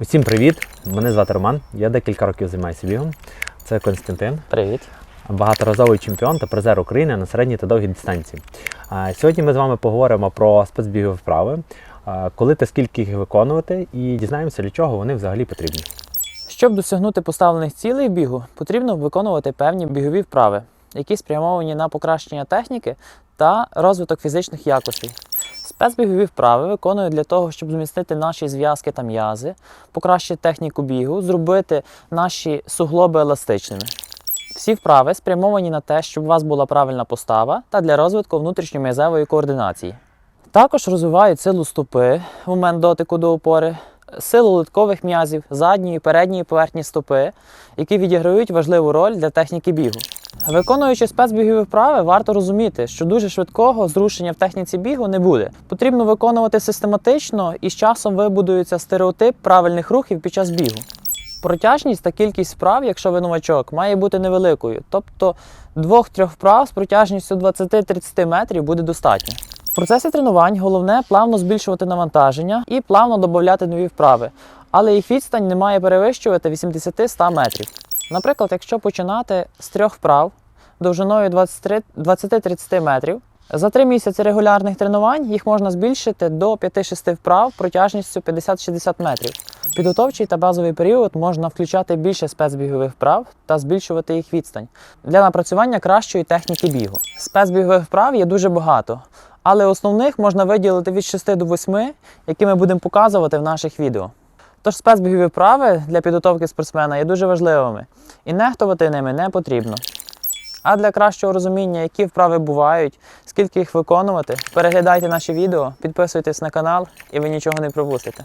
Усім привіт! Мене звати Роман. Я декілька років займаюся бігом. Це Константин, Привіт. багаторазовий чемпіон та призер України на середній та довгій дистанції. Сьогодні ми з вами поговоримо про спецбігові вправи, коли та скільки їх виконувати, і дізнаємося, для чого вони взагалі потрібні. Щоб досягнути поставлених цілей бігу, потрібно виконувати певні бігові вправи, які спрямовані на покращення техніки та розвиток фізичних якостей. Спецбігові вправи виконують для того, щоб зміцнити наші зв'язки та м'язи, покращити техніку бігу, зробити наші суглоби еластичними. Всі вправи спрямовані на те, щоб у вас була правильна постава та для розвитку внутрішньом'язевої координації. Також розвивають силу стопи в момент дотику до опори, силу литкових м'язів, задньої і передньої поверхні стопи, які відіграють важливу роль для техніки бігу. Виконуючи спецбігові вправи, варто розуміти, що дуже швидкого зрушення в техніці бігу не буде. Потрібно виконувати систематично і з часом вибудується стереотип правильних рухів під час бігу. Протяжність та кількість вправ, якщо ви новачок, має бути невеликою, тобто двох-трьох вправ з протяжністю 20-30 метрів буде достатньо. В процесі тренувань головне плавно збільшувати навантаження і плавно додати нові вправи, але їх відстань не має перевищувати 80-100 метрів. Наприклад, якщо починати з трьох вправ довжиною 20-30 метрів, за три місяці регулярних тренувань їх можна збільшити до 5-6 вправ протяжністю 50-60 метрів. Підготовчий та базовий період можна включати більше спецбігових вправ та збільшувати їх відстань для напрацювання кращої техніки бігу. Спецбігових вправ є дуже багато, але основних можна виділити від 6 до 8, які ми будемо показувати в наших відео. Тож спецбігові вправи для підготовки спортсмена є дуже важливими, і нехтувати ними не потрібно. А для кращого розуміння, які вправи бувають, скільки їх виконувати, переглядайте наші відео, підписуйтесь на канал і ви нічого не пропустите.